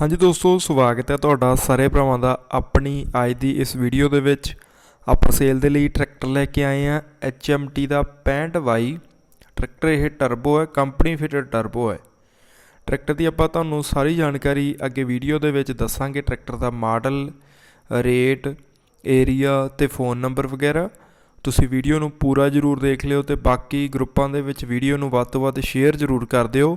ਹਾਂਜੀ ਦੋਸਤੋ, ਸਵਾਗਤ ਹੈ ਤੁਹਾਡਾ ਸਾਰੇ ਭਰਾਵਾਂ ਦਾ ਆਪਣੀ ਅੱਜ ਦੀ ਇਸ ਵੀਡੀਓ ਦੇ ਵਿੱਚ। ਆਪਾਂ ਸੇਲ ਦੇ ਲਈ ਟਰੈਕਟਰ ਲੈ ਕੇ ਆਏ ਆ HMT ਦਾ 65Y ਟਰੈਕਟਰ ਇਹ ਟਰਬੋ ਹੈ ਕੰਪਨੀ ਫਿਟਡ ਟਰਬੋ ਹੈ। ਟਰੈਕਟਰ ਦੀ ਆਪਾਂ ਤੁਹਾਨੂੰ ਸਾਰੀ ਜਾਣਕਾਰੀ ਅੱਗੇ ਵੀਡੀਓ ਦੇ ਵਿੱਚ ਦੱਸਾਂਗੇ। ਟਰੈਕਟਰ ਦਾ ਮਾਡਲ ਰੇਟ ਏਰੀਆ ਤੇ ਫੋਨ ਨੰਬਰ ਵਗੈਰਾ। ਤੁਸੀਂ ਵੀਡੀਓ ਨੂੰ ਪੂਰਾ ਜ਼ਰੂਰ ਦੇਖ ਲਿਓ ਤੇ ਬਾਕੀ ਗਰੁੱਪਾਂ ਦੇ ਵਿੱਚ ਵੀਡੀਓ ਨੂੰ ਵੱਧ ਤੋਂ ਵੱਧ ਸ਼ੇਅਰ ਜ਼ਰੂਰ ਕਰ ਦਿਓ।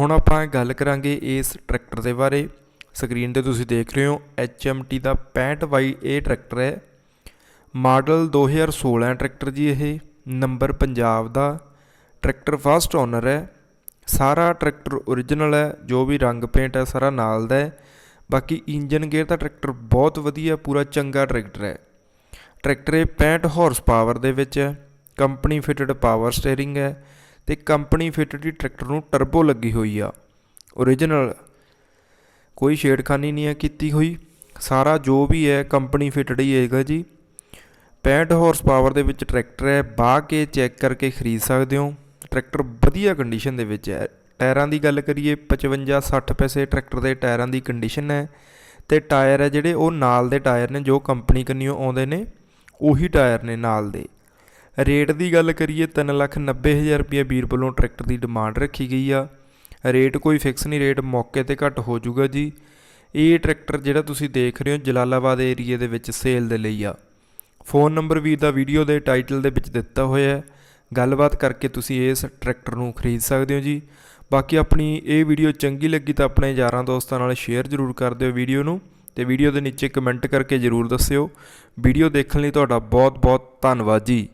ਹੁਣ ਆਪਾਂ ਗੱਲ ਕਰਾਂਗੇ ਇਸ ਟਰੈਕਟਰ ਦੇ ਬਾਰੇ। ਸਕਰੀਨ ਤੇ ਤੁਸੀਂ ਦੇਖ ਰਹੇ ਹੋ HMT ਦਾ 65Y ਇਹ ਟਰੈਕਟਰ ਹੈ। ਮਾਡਲ 2016 ਟਰੈਕਟਰ ਜੀ ਇਹ, ਨੰਬਰ ਪੰਜਾਬ ਦਾ। ਟਰੈਕਟਰ ਫਸਟ ਓਨਰ ਹੈ। ਸਾਰਾ ਟਰੈਕਟਰ ਓਰੀਜਨਲ ਹੈ, ਜੋ ਵੀ ਰੰਗ ਪੇਂਟ ਹੈ, ਸਾਰਾ ਨਾਲ ਦਾ ਹੈ। ਬਾਕੀ ਇੰਜਨ ਗੇਅਰ ਦਾ ਟਰੈਕਟਰ ਬਹੁਤ ਵਧੀਆ, ਪੂਰਾ ਚੰਗਾ ਟਰੈਕਟਰ ਹੈ। ਟਰੈਕਟਰ ਇਹ 65 ਹਾਰਸ ਪਾਵਰ ਦੇ ਵਿੱਚ ਹੈ। ਕੰਪਨੀ ਫਿਟਡ ਪਾਵਰ ਸਟੀਅਰਿੰਗ ਹੈ। ਤੇ ਕੰਪਨੀ ਫਿਟਡ ਹੀ ਟਰੈਕਟਰ ਨੂੰ ਟਰਬੋ ਲੱਗੀ ਹੋਈ ਆ। ਓਰੀਜਨਲ ਕੋਈ ਛੇੜਖਾਨੀ ਨਹੀਂ ਹੈ ਕੀਤੀ ਹੋਈ। ਸਾਰਾ ਜੋ ਵੀ ਹੈ ਕੰਪਨੀ ਫਿਟਡ ਹੀ ਹੈਗਾ ਜੀ। 65 ਹਾਰਸ ਪਾਵਰ ਦੇ ਵਿੱਚ ਟਰੈਕਟਰ ਹੈ, ਬਾਹ ਕੇ ਚੈੱਕ ਕਰਕੇ ਖਰੀਦ ਸਕਦੇ ਹੋ। ਟਰੈਕਟਰ ਵਧੀਆ ਕੰਡੀਸ਼ਨ ਦੇ ਵਿੱਚ ਹੈ। ਟਾਇਰਾਂ ਦੀ ਗੱਲ ਕਰੀਏ 55 60 ਪੈਸੇ ਟਰੈਕਟਰ ਦੇ ਟਾਇਰਾਂ ਦੀ ਕੰਡੀਸ਼ਨ ਹੈ ਤੇ ਟਾਇਰ ਹੈ ਜਿਹੜੇ ਉਹ ਨਾਲ ਦੇ ਟਾਇਰ ਨੇ, ਜੋ ਕੰਪਨੀ ਕੰਨੀਓ ਆਉਂਦੇ ਨੇ, ਉਹੀ ਟਾਇਰ ਨੇ ਨਾਲ ਦੇ। ਰੇਟ ਦੀ ਗੱਲ ਕਰੀਏ 390000 ਰੁਪਏ ਵੀਰ ਵੱਲੋਂ ਟਰੈਕਟਰ ਦੀ ਡਿਮਾਂਡ ਰੱਖੀ ਗਈ ਆ। ਰੇਟ ਕੋਈ ਫਿਕਸ ਨਹੀਂ, ਰੇਟ ਮੌਕੇ ਤੇ ਘੱਟ ਹੋ ਜਾਊਗਾ ਜੀ। ਇਹ ਟਰੈਕਟਰ ਜਿਹੜਾ ਤੁਸੀਂ ਦੇਖ ਰਹੇ ਹੋ, ਜਲਾਲਾਬਾਦ ਏਰੀਏ ਦੇ ਵਿੱਚ ਸੇਲ ਦੇ ਲਈ ਆ। ਫੋਨ ਨੰਬਰ ਵੀਰ ਦਾ ਵੀਡੀਓ ਦੇ ਟਾਈਟਲ ਦੇ ਵਿੱਚ ਦਿੱਤਾ ਹੋਇਆ ਹੈ। ਗੱਲਬਾਤ ਕਰਕੇ ਤੁਸੀਂ ਇਸ ਟਰੈਕਟਰ ਨੂੰ ਖਰੀਦ ਸਕਦੇ ਹੋ ਜੀ। ਬਾਕੀ ਆਪਣੀ ਇਹ ਵੀਡੀਓ ਚੰਗੀ ਲੱਗੀ ਤਾਂ ਆਪਣੇ ਯਾਰਾਂ ਦੋਸਤਾਂ ਨਾਲ ਸ਼ੇਅਰ ਜ਼ਰੂਰ ਕਰ ਦਿਓ ਵੀਡੀਓ ਨੂੰ ਤੇ ਵੀਡੀਓ ਦੇ ਨੀਚੇ ਕਮੈਂਟ ਕਰਕੇ ਜ਼ਰੂਰ ਦੱਸਿਓ। ਵੀਡੀਓ ਦੇਖਣ ਲਈ ਤੁਹਾਡਾ ਬਹੁਤ ਬਹੁਤ ਧੰਨਵਾਦ ਜੀ।